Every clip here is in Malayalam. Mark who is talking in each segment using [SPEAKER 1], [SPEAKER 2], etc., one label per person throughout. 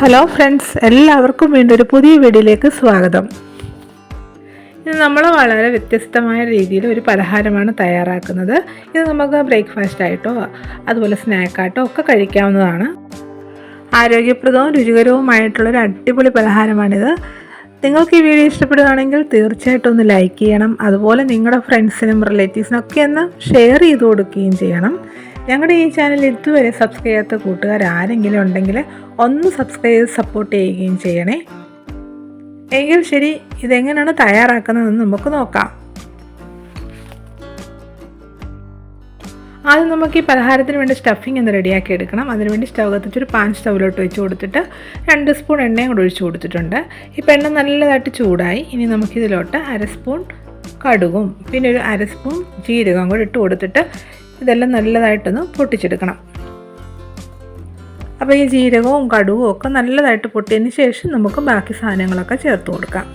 [SPEAKER 1] ഹലോ ഫ്രണ്ട്സ് എല്ലാവർക്കും വീണ്ടും ഒരു പുതിയ വീഡിയോയിലേക്ക് സ്വാഗതം. ഇത് നമ്മൾ വളരെ വ്യത്യസ്തമായ രീതിയിൽ ഒരു പലഹാരമാണ് തയ്യാറാക്കുന്നത്. ഇത് നമുക്ക് ബ്രേക്ക്ഫാസ്റ്റ് ആയിട്ടോ അതുപോലെ സ്നാക്കായിട്ടോ ഒക്കെ കഴിക്കാവുന്നതാണ്. ആരോഗ്യപ്രദവും രുചികരവുമായിട്ടുള്ളൊരു അടിപൊളി പലഹാരമാണിത്. നിങ്ങൾക്ക് ഈ വീഡിയോ ഇഷ്ടപ്പെടുകയാണെങ്കിൽ തീർച്ചയായിട്ടും ഒന്ന് ലൈക്ക് ചെയ്യണം. അതുപോലെ നിങ്ങളുടെ ഫ്രണ്ട്സിനും റിലേറ്റീവ്സിനും ഒക്കെ ഒന്ന് ഷെയർ ചെയ്ത് കൊടുക്കുകയും ചെയ്യണം. ഞങ്ങളുടെ ഈ ചാനൽ ഇതുവരെ സബ്സ്ക്രൈബ് ചെയ്യാത്ത കൂട്ടുകാർ ആരെങ്കിലും ഉണ്ടെങ്കിൽ ഒന്ന് സബ്സ്ക്രൈബ് ചെയ്ത് സപ്പോർട്ട് ചെയ്യുകയും ചെയ്യണേ. എങ്കിൽ ശരി ഇതെങ്ങനെയാണ് തയ്യാറാക്കുന്നതെന്ന് നമുക്ക് നോക്കാം. ആദ്യം നമുക്ക് ഈ പലഹാരത്തിന് വേണ്ടി സ്റ്റഫിംഗ് ഒന്ന് റെഡിയാക്കി എടുക്കണം. അതിനുവേണ്ടി സ്റ്റവ് കത്തിച്ചൊരു പാൻ സ്റ്റൗവിലോട്ട് വെച്ച് കൊടുത്തിട്ട് രണ്ട് സ്പൂൺ എണ്ണയും കൂടെ ഒഴിച്ച് കൊടുത്തിട്ടുണ്ട്. ഇപ്പം എണ്ണ നല്ലതായിട്ട് ചൂടായി. ഇനി നമുക്കിതിലോട്ട് അര സ്പൂൺ കടുകും പിന്നെ ഒരു അര സ്പൂൺ ജീരകം കൂടെ ഇട്ട് കൊടുത്തിട്ട് ഇതെല്ലാം നല്ലതായിട്ടൊന്ന് പൊട്ടിച്ചെടുക്കണം. അപ്പോൾ ഈ ജീരകവും കടുവും ഒക്കെ നല്ലതായിട്ട് പൊട്ടിയതിന് ശേഷം നമുക്ക് ബാക്കി സാധനങ്ങളൊക്കെ ചേർത്ത് കൊടുക്കാം.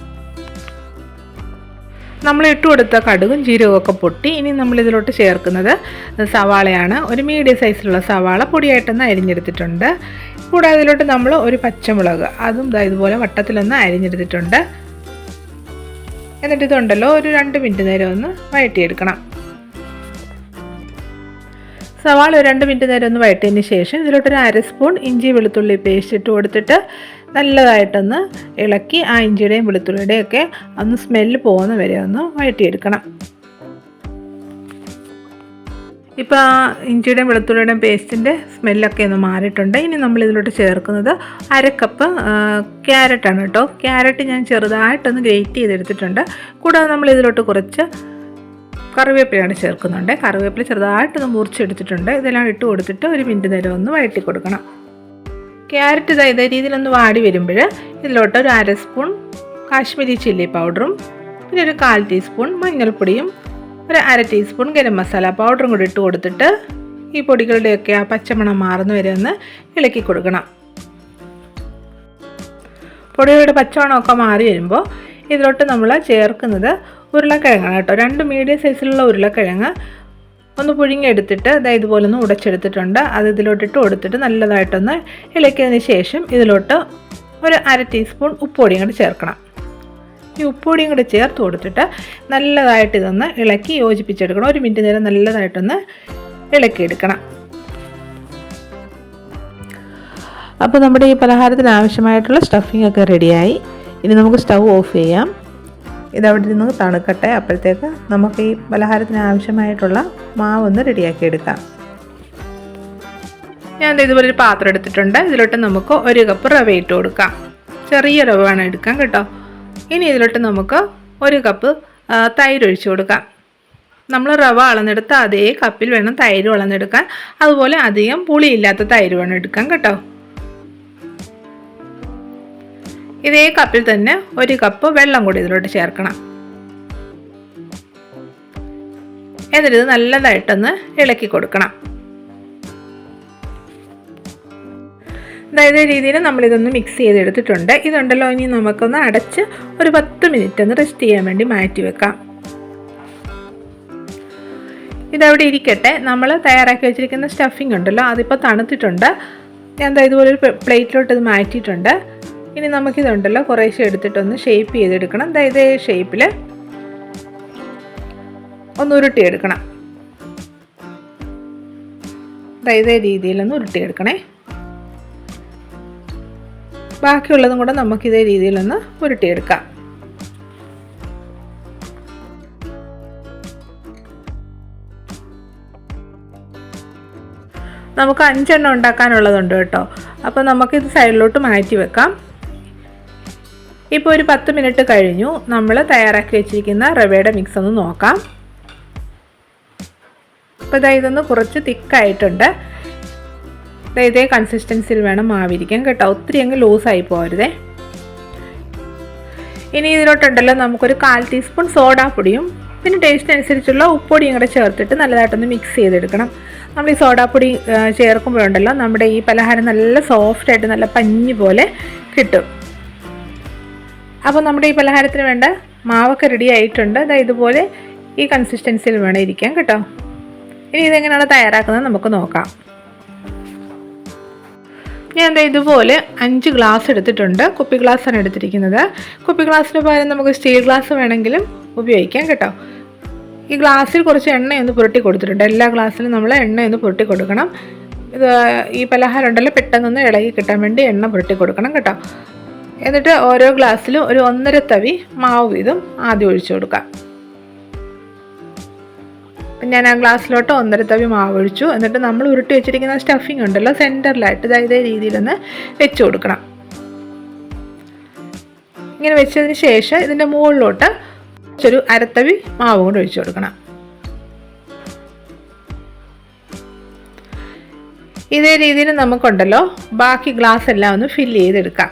[SPEAKER 1] നമ്മൾ ഇട്ട് കൊടുത്ത കടുകും ജീരകവും ഒക്കെ പൊട്ടി ഇനി നമ്മൾ ഇതിലോട്ട് ചേർക്കുന്നത് സവാളയാണ്. ഒരു മീഡിയം സൈസിലുള്ള സവാള പൊടിയായിട്ടൊന്ന് അരിഞ്ഞെടുത്തിട്ടുണ്ട്. കൂടാതെ ഇതിലോട്ട് നമ്മൾ ഒരു പച്ചമുളക് അതും ഇതുപോലെ വട്ടത്തിലൊന്ന് അരിഞ്ഞെടുത്തിട്ടുണ്ട്. എന്നിട്ട് ഇതുണ്ടല്ലോ ഒരു രണ്ട് മിനിറ്റ് നേരം ഒന്ന് വഴറ്റിയെടുക്കണം. സവാള രണ്ട് മിനിറ്റ് നേരം ഒന്ന് വഴറ്റിയതിന് ശേഷം ഇതിലോട്ടൊരു അര സ്പൂൺ ഇഞ്ചി വെളുത്തുള്ളി പേസ്റ്റ് ഇട്ട് കൊടുത്തിട്ട് നല്ലതായിട്ടൊന്ന് ഇളക്കി ആ ഇഞ്ചിയുടെയും വെളുത്തുള്ളിയുടെയും ഒക്കെ ഒന്ന് സ്മെല്ല് പോകുന്ന വരെ ഒന്ന് വഴറ്റിയെടുക്കണം. ഇപ്പോൾ ആ ഇഞ്ചിയുടെയും വെളുത്തുള്ളിയുടെയും പേസ്റ്റിന്റെ സ്മെല്ലൊക്കെ ഒന്ന് മാറിയിട്ടുണ്ട്. ഇനി നമ്മൾ ഇതിലോട്ട് ചേർക്കുന്നത് അര കപ്പ് ക്യാരറ്റാണ് കേട്ടോ. ക്യാരറ്റ് ഞാൻ ചെറുതായിട്ടൊന്ന് ഗ്രേറ്റ് ചെയ്തെടുത്തിട്ടുണ്ട്. കൂടാതെ നമ്മൾ ഇതിലോട്ട് കുറച്ച് കറിവേപ്പിലയാണ് ചേർക്കുന്നുണ്ട്. കറിവേപ്പില ചെറുതായിട്ടൊന്ന് മുറിച്ചെടുത്തിട്ടുണ്ട്. ഇതെല്ലാം ഇട്ട് കൊടുത്തിട്ട് ഒരു മിനിറ്റ് നേരം ഒന്ന് വഴറ്റി കൊടുക്കണം. ക്യാരറ്റ് ഇതാ ഇതേ രീതിയിലൊന്ന് വാടി വരുമ്പോൾ ഇതിലോട്ട് ഒരു അര സ്പൂൺ കാശ്മീരി ചില്ലി പൗഡറും പിന്നെ ഒരു കാൽ ടീസ്പൂൺ മഞ്ഞൾപ്പൊടിയും ഒരു അര ടീസ്പൂൺ ഗരം മസാല പൗഡറും കൂടി ഇട്ട് കൊടുത്തിട്ട് ഈ പൊടികളുടെയൊക്കെ ആ പച്ചമണം മാറുന്ന വരെ ഒന്ന് ഇളക്കി കൊടുക്കണം. പൊടികളുടെ പച്ചമണമൊക്കെ മാറി വരുമ്പോൾ ഇതിലോട്ട് നമ്മൾ ചേർക്കുന്നത് ഉരുളക്കിഴങ്ങാണ് കേട്ടോ. രണ്ട് മീഡിയം സൈസിലുള്ള ഉരുളക്കിഴങ്ങ് ഒന്ന് പുഴുങ്ങിയെടുത്തിട്ട് അതായത് ഇതുപോലെ ഒന്ന് ഉടച്ചെടുത്തിട്ടുണ്ട്. അത് ഇതിലോട്ടിട്ട് കൊടുത്തിട്ട് നല്ലതായിട്ടൊന്ന് ഇളക്കിയതിന് ശേഷം ഇതിലോട്ട് ഒരു അര ടീസ്പൂൺ ഉപ്പുപൊടിയും കൂടി ചേർക്കണം. ഈ ഉപ്പുപൊടിയും കൂടി ചേർത്ത് കൊടുത്തിട്ട് നല്ലതായിട്ട് ഇതൊന്ന് ഇളക്കി യോജിപ്പിച്ചെടുക്കണം. ഒരു മിനിറ്റ് നേരം നല്ലതായിട്ടൊന്ന് ഇളക്കിയെടുക്കണം. അപ്പോൾ നമ്മുടെ ഈ പലഹാരത്തിന് ആവശ്യമായിട്ടുള്ള സ്റ്റഫിംഗ് ഒക്കെ റെഡിയായി ഇനി നമുക്ക് സ്റ്റൗ ഓഫ് ചെയ്യാം. ഇതവിടെ നിന്ന് തണുക്കട്ടെ. അപ്പോഴത്തേക്ക് നമുക്ക് ഈ പലഹാരത്തിന് ആവശ്യമായിട്ടുള്ള മാവൊന്ന് റെഡിയാക്കി എടുക്കാം ഞാൻ ഇതുപോലെ ഒരു പാത്രം എടുത്തിട്ടുണ്ട്. ഇതിലോട്ട് നമുക്ക് ഒരു കപ്പ് റവ ഇട്ട് കൊടുക്കാം. ചെറിയ റവ വേണം എടുക്കാം കേട്ടോ. ഇനി ഇതിലോട്ട് നമുക്ക് ഒരു കപ്പ് തൈര് ഒഴിച്ചു കൊടുക്കാം. നമ്മൾ റവ അളന്നെടുത്ത് അതേ കപ്പിൽ വേണം തൈര് അളന്നെടുക്കാൻ. അതുപോലെ അധികം പുളിയില്ലാത്ത തൈര് വേണം എടുക്കാൻ കേട്ടോ. ഇതേ കപ്പിൽ തന്നെ ഒരു കപ്പ് വെള്ളം കൂടി ഇതിലോട്ട് ചേർക്കണം. എന്നിട്ട് ഇത് നല്ലതായിട്ടൊന്ന് ഇളക്കി കൊടുക്കണം. അതായത് രീതിയിൽ നമ്മളിതൊന്ന് മിക്സ് ചെയ്തെടുത്തിട്ടുണ്ട്. ഇതുണ്ടല്ലോ ഇനി നമുക്കൊന്ന് അടച്ച് ഒരു പത്ത് മിനിറ്റ് ഒന്ന് റെസ്റ്റ് ചെയ്യാൻ വേണ്ടി മാറ്റി വെക്കാം. ഇതവിടെ ഇരിക്കട്ടെ. നമ്മൾ തയ്യാറാക്കി വെച്ചിരിക്കുന്ന സ്റ്റഫിംഗ് ഉണ്ടല്ലോ അതിപ്പോൾ തണുത്തിട്ടുണ്ട്. ഞാൻ ഇതുപോലെ ഒരു പ്ലേറ്റിലോട്ട് ഇത് മാറ്റിയിട്ടുണ്ട്. ഇനി നമുക്കിതുണ്ടല്ലോ കുറേശ്ശെ എടുത്തിട്ടൊന്ന് ഷേപ്പ് ചെയ്തെടുക്കണം. ഇതേ ഷേപ്പിൽ ഒന്ന് ഉരുട്ടിയെടുക്കണം. ഇതേ രീതിയിലൊന്ന് ഉരുട്ടിയെടുക്കണേ. ബാക്കിയുള്ളതും കൂടെ നമുക്കിതേ രീതിയിലൊന്ന് ഉരുട്ടിയെടുക്കാം. നമുക്ക് അഞ്ചെണ്ണം ഉണ്ടാക്കാനുള്ളതുണ്ട് കേട്ടോ. അപ്പോൾ നമുക്കിത് സൈഡിലോട്ട് മാറ്റി വെക്കാം. ഇപ്പോൾ ഒരു പത്ത് മിനിറ്റ് കഴിഞ്ഞു. നമ്മൾ തയ്യാറാക്കി വെച്ചിരിക്കുന്ന റവയുടെ മിക്സ് ഒന്ന് നോക്കാം. അപ്പോൾ ഇതാ ഇതൊന്ന് കുറച്ച് തിക്കായിട്ടുണ്ട്. ഇതേ കൺസിസ്റ്റൻസിയിൽ വേണം മാവിരിക്കാൻ കേട്ടോ. ഒത്തിരി അങ്ങ് ലൂസായി പോരുതേ ഇനി ഇതിലോട്ടുണ്ടല്ലോ നമുക്കൊരു കാൽ ടീസ്പൂൺ സോഡാപ്പൊടിയും പിന്നെ ടേസ്റ്റ് അനുസരിച്ചുള്ള ഉപ്പൊടിയും കൂടെ ചേർത്തിട്ട് നല്ലതായിട്ടൊന്ന് മിക്സ് ചെയ്തെടുക്കണം. നമ്മൾ ഈ സോഡാപ്പൊടി ചേർക്കുമ്പോഴുണ്ടല്ലോ നമ്മുടെ ഈ പലഹാരം നല്ല സോഫ്റ്റായിട്ട് നല്ല പഞ്ഞി പോലെ കിട്ടും. അപ്പോൾ നമ്മുടെ ഈ പലഹാരത്തിന് വേണ്ട മാവൊക്കെ റെഡി ആയിട്ടുണ്ട്. അതായത് ഇതുപോലെ ഈ കൺസിസ്റ്റൻസിയിൽ വേണം ഇരിക്കാൻ കേട്ടോ. ഇനി ഇതെങ്ങനെയാണ് തയ്യാറാക്കുന്നത് നമുക്ക് നോക്കാം. ഞാൻ എന്താ ഇതുപോലെ അഞ്ച് ഗ്ലാസ് എടുത്തിട്ടുണ്ട്. കുപ്പി ഗ്ലാസ്സാണ് എടുത്തിരിക്കുന്നത്. കുപ്പി ഗ്ലാസ്സിന് പകരം നമുക്ക് സ്റ്റീൽ ഗ്ലാസ് വേണമെങ്കിലും ഉപയോഗിക്കാം കേട്ടോ. ഈ ഗ്ലാസ്സിൽ കുറച്ച് എണ്ണയൊന്ന് പുരട്ടി കൊടുത്തിട്ടുണ്ട്. എല്ലാ ഗ്ലാസ്സിലും നമ്മൾ എണ്ണയൊന്ന് പുരട്ടി കൊടുക്കണം. ഇത് ഈ പലഹാരം ഉണ്ടല്ലോ പെട്ടെന്നൊന്ന് ഇളകി കിട്ടാൻ വേണ്ടി എണ്ണ പുരട്ടി കൊടുക്കണം കേട്ടോ. എന്നിട്ട് ഓരോ ഗ്ലാസ്സിലും ഒരു ഒന്നര തവി മാവ് വീതം ആദ്യം ഒഴിച്ചു കൊടുക്കാം ഞാൻ ആ ഗ്ലാസ്സിലോട്ട് ഒന്നര തവി മാവ് ഒഴിച്ചു. എന്നിട്ട് നമ്മൾ ഉരുട്ടി വെച്ചിരിക്കുന്ന സ്റ്റഫിംഗ് ഉണ്ടല്ലോ സെന്ററിലായിട്ട് ഇതാ ഇതേ രീതിയിലൊന്ന് വെച്ച് കൊടുക്കണം. ഇങ്ങനെ വെച്ചതിന് ശേഷം ഇതിന്റെ മുകളിലോട്ട് കുറച്ചൊരു അരത്തവി മാവ് കൊണ്ട് ഒഴിച്ചു കൊടുക്കണം. ഇതേ രീതിയിൽ നമുക്കുണ്ടല്ലോ ബാക്കി ഗ്ലാസ് എല്ലാം ഒന്ന് ഫില്ല് ചെയ്തെടുക്കാം.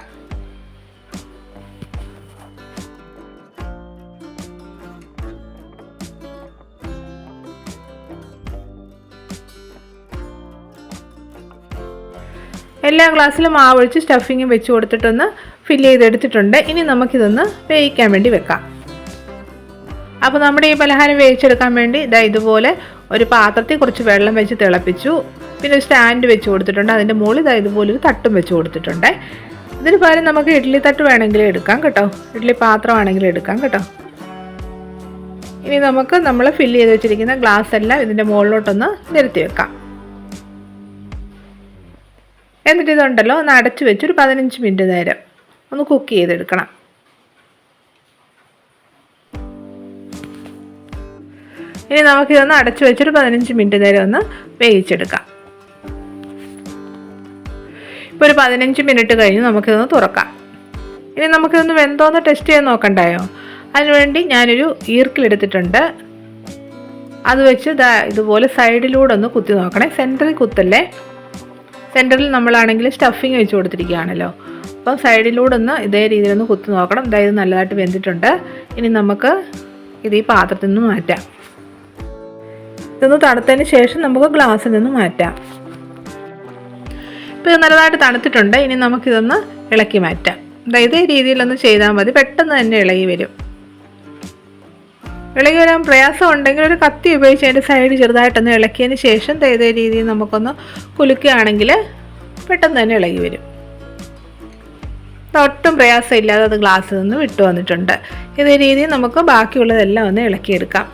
[SPEAKER 1] എല്ലാ ഗ്ലാസ്സിലും മാവൊഴിച്ച് സ്റ്റഫിങ്ങും വെച്ച് കൊടുത്തിട്ടൊന്ന് ഫില്ല് ചെയ്തെടുത്തിട്ടുണ്ട്. ഇനി നമുക്കിതൊന്ന് വേവിക്കാൻ വേണ്ടി വെക്കാം. അപ്പോൾ നമ്മുടെ ഈ പലഹാരം വേവിച്ചെടുക്കാൻ വേണ്ടി ഇതാ ഇതുപോലെ ഒരു പാത്രത്തിൽ കുറച്ച് വെള്ളം വെച്ച് തിളപ്പിച്ചു. പിന്നെ ഒരു സ്റ്റാൻഡ് വെച്ച് കൊടുത്തിട്ടുണ്ട്. അതിന്റെ മുകളിൽ ഇതാ ഇതുപോലെ ഒരു തട്ടും വെച്ച് കൊടുത്തിട്ടുണ്ട്. ഇതിന് പകരം നമുക്ക് ഇഡ്ഡലി തട്ട് വേണമെങ്കിലും എടുക്കാം കേട്ടോ. ഇഡ്ഡലി പാത്രം ആണെങ്കിലും എടുക്കാം കേട്ടോ. ഇനി നമുക്ക് നമ്മൾ ഫില്ല് ചെയ്ത് വെച്ചിരിക്കുന്ന ഗ്ലാസ് എല്ലാം ഇതിന്റെ മുകളിലോട്ടൊന്ന് നിരത്തി വെക്കാം. എന്നിട്ട് ഇതുണ്ടല്ലോ ഒന്ന് അടച്ചു വെച്ച് ഒരു പതിനഞ്ച് മിനിറ്റ് നേരം ഒന്ന് കുക്ക് ചെയ്തെടുക്കണം. ഇനി നമുക്കിതൊന്ന് അടച്ചു വെച്ചൊരു പതിനഞ്ച് മിനിറ്റ് നേരം ഒന്ന് വേവിച്ചെടുക്കാം. ഇപ്പോൾ ഒരു പതിനഞ്ച് മിനിറ്റ് കഴിഞ്ഞ് നമുക്കിതൊന്ന് തുറക്കാം. ഇനി നമുക്കിതൊന്ന് വെന്തോന്ന് ടെസ്റ്റ് ചെയ്യാൻ നോക്കണ്ടായോ? അതിനുവേണ്ടി ഞാനൊരു ഈർക്കിലെടുത്തിട്ടുണ്ട് അത് വെച്ച് ഇതാ ഇതുപോലെ സൈഡിലൂടെ ഒന്ന് കുത്തി നോക്കണേ. സെന്ററിൽ കുത്തല്ലേ? സെന്ററിൽ നമ്മളാണെങ്കിൽ സ്റ്റഫിങ് വെച്ച് കൊടുത്തിരിക്കുകയാണല്ലോ. അപ്പം സൈഡിലൂടെ ഒന്ന് ഇതേ രീതിയിൽ ഒന്ന് കുത്തി നോക്കണം. അതായത് നല്ലതായിട്ട് വെന്തിട്ടുണ്ട്. ഇനി നമുക്ക് ഇത് ഈ പാത്രത്തിൽ നിന്ന് മാറ്റാം. ഇതൊന്ന് തണുത്തതിന് ശേഷം നമുക്ക് ഗ്ലാസ്സിൽ നിന്ന് മാറ്റാം. ഇപ്പോൾ ഇത് നല്ലതായിട്ട് തണുത്തിട്ടുണ്ട്. ഇനി നമുക്കിതൊന്ന് ഇളക്കി മാറ്റാം. അതായത് രീതിയിലൊന്ന് ചെയ്താൽ മതി. പെട്ടെന്ന് തന്നെ ഇളകി വരും. ഇളകി വരാൻ പ്രയാസം ഉണ്ടെങ്കിൽ ഒരു കത്തി ഉപയോഗിച്ച് അതിന്റെ സൈഡ് ചെറുതായിട്ടൊന്ന് ഇളക്കിയതിന് ശേഷം തേതേ രീതിയിൽ നമുക്കൊന്ന് കുലുക്കുകയാണെങ്കിൽ പെട്ടെന്ന് തന്നെ ഇളകി വരും. ഒട്ടും പ്രയാസമില്ലാതെ അത് ഗ്ലാസ്സിൽ നിന്ന് വിട്ടു വന്നിട്ടുണ്ട്. ഇതേ രീതിയിൽ നമുക്ക് ബാക്കിയുള്ളതെല്ലാം ഒന്ന് ഇളക്കിയെടുക്കാം.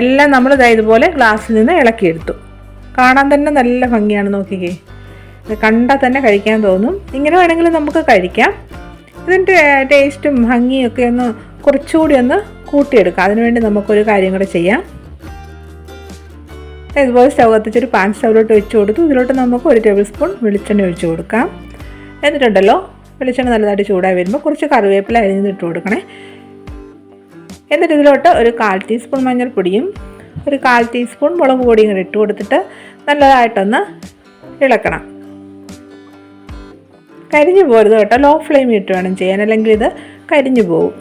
[SPEAKER 1] എല്ലാം നമ്മൾ ഇതുപോലെ ഗ്ലാസ്സിൽ നിന്ന് ഇളക്കിയെടുത്തു. കാണാൻ തന്നെ നല്ല ഭംഗിയാണ് നോക്കിക്കേ. കണ്ടാൽ തന്നെ കഴിക്കാൻ തോന്നും. ഇങ്ങനെ വേണമെങ്കിൽ നമുക്ക് കഴിക്കാം. ഇതിന്റെ ടേസ്റ്റും ഭംഗിയൊക്കെ ഒന്ന് കുറച്ചുകൂടി ഒന്ന് കൂട്ടിയെടുക്കാം. അതിനുവേണ്ടി നമുക്കൊരു കാര്യം കൂടെ ചെയ്യാം. ഇതുപോലെ സ്റ്റൗ കത്തിച്ചൊരു പാൻ സ്റ്റൗവിലോട്ട് വെച്ച് കൊടുത്തു. ഇതിലോട്ട് നമുക്ക് ഒരു ടേബിൾ സ്പൂൺ വെളിച്ചെണ്ണ ഒഴിച്ച് കൊടുക്കാം. എന്നിട്ടുണ്ടല്ലോ വെളിച്ചെണ്ണ നല്ലതായിട്ട് ചൂടായി വരുമ്പോൾ കുറച്ച് കറിവേപ്പില അരിഞ്ഞിട്ട് കൊടുക്കണേ. എന്നിട്ട് ഇതിലോട്ട് ഒരു കാൽ ടീസ്പൂൺ മഞ്ഞൾപ്പൊടിയും ഒരു കാൽ ടീസ്പൂൺ മുളക് പൊടിയും കൂടി ഇട്ട് കൊടുത്തിട്ട് നല്ലതായിട്ടൊന്ന് ഇളക്കണം. കരിഞ്ഞു പോരുത് കേട്ടോ. ലോ ഫ്ലെയിം ഇട്ട് വേണം ചെയ്യാൻ. അല്ലെങ്കിൽ ഇത് കരിഞ്ഞു പോകും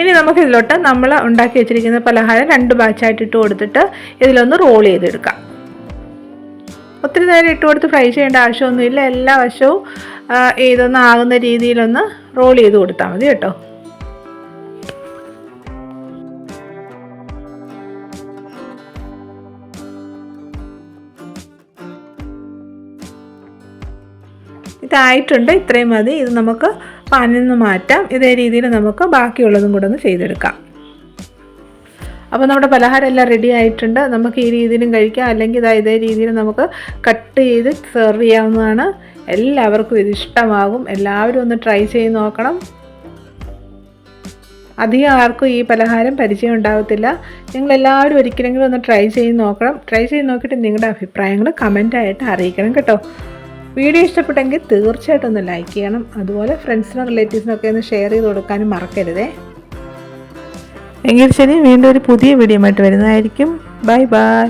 [SPEAKER 1] ഇനി നമുക്ക് ഇതിലോട്ട് നമ്മൾ ഉണ്ടാക്കി വെച്ചിരിക്കുന്ന പലഹാരം രണ്ട് ബാച്ചായിട്ട് ഇട്ട് കൊടുത്തിട്ട് ഇതിലൊന്ന് റോൾ ചെയ്തെടുക്കാം. ഒത്തിരി നേരം ഇട്ട് കൊടുത്ത് ഫ്രൈ ചെയ്യേണ്ട ആവശ്യമൊന്നുമില്ല. എല്ലാ വശവും ഇതൊന്ന് ആകുന്ന രീതിയിലൊന്ന് റോൾ ചെയ്ത് കൊടുത്താൽ മതി കേട്ടോ. ഇതായിട്ടുണ്ട്. ഇത്രയും മതി. ഇത് നമുക്ക് പാനിൽ നിന്ന് മാറ്റാം. ഇതേ രീതിയിൽ നമുക്ക് ബാക്കിയുള്ളതും കൂടെ ഒന്ന് ചെയ്തെടുക്കാം. അപ്പോൾ നമ്മുടെ പലഹാരം എല്ലാം റെഡി ആയിട്ടുണ്ട്. നമുക്ക് ഈ രീതിയിലും കഴിക്കാം. അല്ലെങ്കിൽ ഇതാ ഇതേ രീതിയിൽ നമുക്ക് കട്ട് ചെയ്ത് സെർവ് ചെയ്യാവുന്നതാണ്. എല്ലാവർക്കും ഇത് ഇഷ്ടമാകും. എല്ലാവരും ഒന്ന് ട്രൈ ചെയ്ത് നോക്കണം. അധികം ആർക്കും ഈ പലഹാരം പരിചയം ഉണ്ടാകത്തില്ല നിങ്ങൾ എല്ലാവരും ഒരിക്കലെങ്കിലും ഒന്ന് ട്രൈ ചെയ്ത് നോക്കണം. ട്രൈ ചെയ്ത് നോക്കിയിട്ട് നിങ്ങളുടെ അഭിപ്രായങ്ങൾ കമന്റായിട്ട് അറിയിക്കണം കേട്ടോ. വീഡിയോ ഇഷ്ടപ്പെട്ടെങ്കിൽ തീർച്ചയായിട്ടും ഒന്ന് ലൈക്ക് ചെയ്യണം. അതുപോലെ ഫ്രണ്ട്സിനും റിലേറ്റീവ്സിനൊക്കെ ഒന്ന് ഷെയർ ചെയ്ത് കൊടുക്കാനും മറക്കരുതേ. എങ്കിൽ ശരി വീണ്ടും ഒരു പുതിയ വീഡിയോ ആയിട്ട് വരുന്നതായിരിക്കും. Bye bye